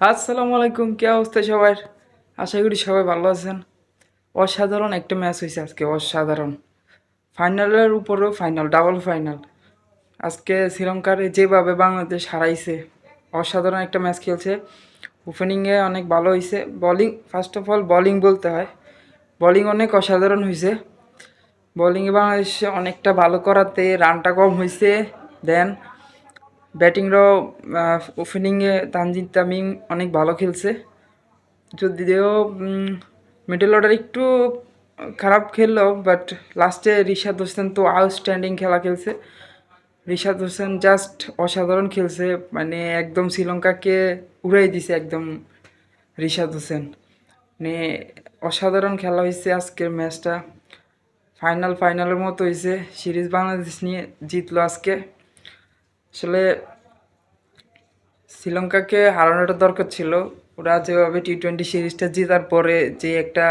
আসসালামু আলাইকুম, কে অবস্থা সবার? আশা করি সবাই ভালো আছেন। অসাধারণ একটা ম্যাচ হয়েছে আজকে, অসাধারণ। ফাইনালের উপরেও ফাইনাল ডাবল ফাইনাল আজকে শ্রীলঙ্কার যেভাবে বাংলাদেশ হারাইছে, অসাধারণ একটা ম্যাচ খেলছে। ওপেনিংয়ে অনেক ভালো হয়েছে bowling first of all bowling বলতে হয়। বলিং অনেক অসাধারণ হয়েছে বোলিংয়ে বাংলাদেশ অনেকটা ভালো করাতে রানটা কম হয়েছে দেন ব্যাটিংরাও ওপেনিংয়ে তানজিদ তামিম অনেক ভালো খেলছে। যদিও মিডল অর্ডার একটু খারাপ খেললো বাট লাস্টে রিশাদ হোসেন তো আউটস্ট্যান্ডিং খেলা খেলছে। রিশাদ হোসেন জাস্ট অসাধারণ খেলছে মানে একদম শ্রীলঙ্কাকে উড়াই দিছে একদম রিশাদ হোসেন। মানে অসাধারণ খেলা হয়েছে আজকের ম্যাচটা ফাইনাল ফাইনালের মতো হয়েছে। সিরিজ বাংলাদেশ নিয়ে জিতলো আজকে। আসলে শ্রীলঙ্কাকে হারানোটা দরকার ছিল। ওরা যেভাবে টি টোয়েন্টি সিরিজটা জেতার পরে যে একটা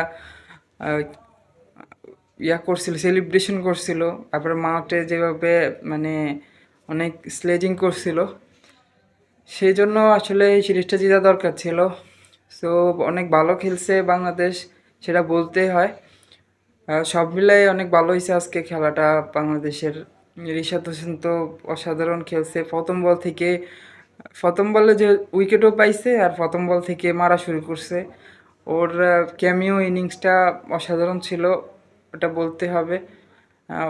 ইয়া করছিল সেলিব্রেশন করছিল, তারপরে মাঠে যেভাবে মানে অনেক স্লেজিং করছিল সেই জন্য আসলে এই সিরিজটা জেতা দরকার ছিল। সো অনেক ভালো খেলছে বাংলাদেশ, সেটা বলতেই হয়। সব মিলাই অনেক ভালো হয়েছে আজকে খেলাটা বাংলাদেশের। রিশাদ হোসেন তো অসাধারণ খেলছে। প্রথম বল থেকে, প্রথম বলে যে উইকেটও পাইছে আর প্রথম বল থেকে মারা শুরু করছে। ওর ক্যামিও ইনিংসটা অসাধারণ ছিল, ওটা বলতে হবে।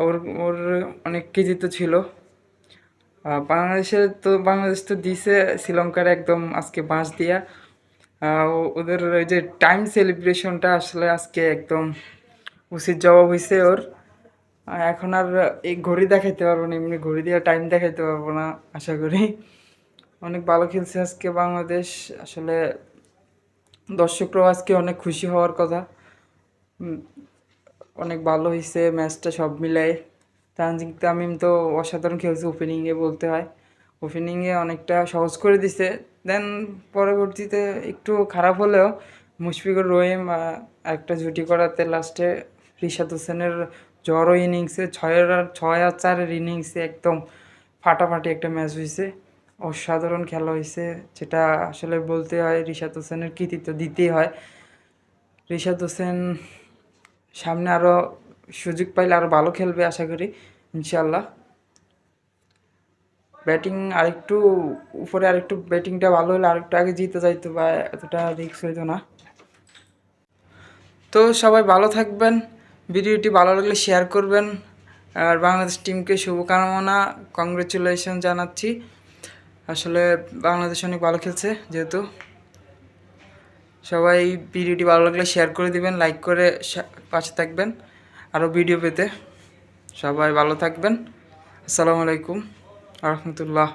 ওর ওর অনেক কৃতিত্ব ছিল। বাংলাদেশের তো, বাংলাদেশ তো দিছে শ্রীলঙ্কার একদম আজকে বাঁশ দিয়া। ওদের ওই যে টাইম সেলিব্রেশনটা আসলে আজকে একদম উচিত জবাব হয়েছে ওর। এখন আর এই ঘড়ি দেখাইতে পারব না, এমনি ঘড়ি দিয়ে টাইম দেখাইতে পারব না, আশা করি। অনেক ভালো খেলছে আজকে বাংলাদেশ, আসলে দর্শকরাও আজকে অনেক খুশি হওয়ার কথা। অনেক ভালো হয়েছে ম্যাচটা সব মিলাই তানজিং তামিম তো অসাধারণ খেলছে ওপেনিংয়ে বলতে হয়। ওপেনিংয়ে অনেকটা সহজ করে দিছে। দেন পরবর্তীতে একটু খারাপ হলেও মুশফিকুর রহিম একটা জুটি করাতে লাস্টে রিশাদ হোসেনের জড়ো ইনিংসে আর ছয় আর চারের ইনিংসে একদম ফাটাফাটি একটা ম্যাচ হয়েছে অসাধারণ খেলা হয়েছে যেটা আসলে বলতে হয় রিশাদ হোসেনের কৃতিত্ব দিতেই হয়। রিশাদ হোসেন সামনে আরও সুযোগ পাইলে আরও ভালো খেলবে আশা করি ইনশাল্লাহ ব্যাটিং আরেকটু উপরে আরেকটু ব্যাটিংটা ভালো হলে আরেকটু আগে জিতে যাইতো বা এতটা রিস্ক হইতো না। তো সবাই ভালো থাকবেন। ভিডিওটি ভালো লাগলে শেয়ার করবেন। আর বাংলাদেশ টিমকে শুভকামনা কংগ্রেচুলেশন জানাচ্ছি। আসলে বাংলাদেশ অনেক ভালো খেলছে যেহেতু। সবাই ভিডিওটি ভালো লাগলে শেয়ার করে দিবেন লাইক করে পাশে থাকবেন। আরও ভিডিও পেতে। সবাই ভালো থাকবেন। আসসালামু আলাইকুম। রহমতুল্লাহ।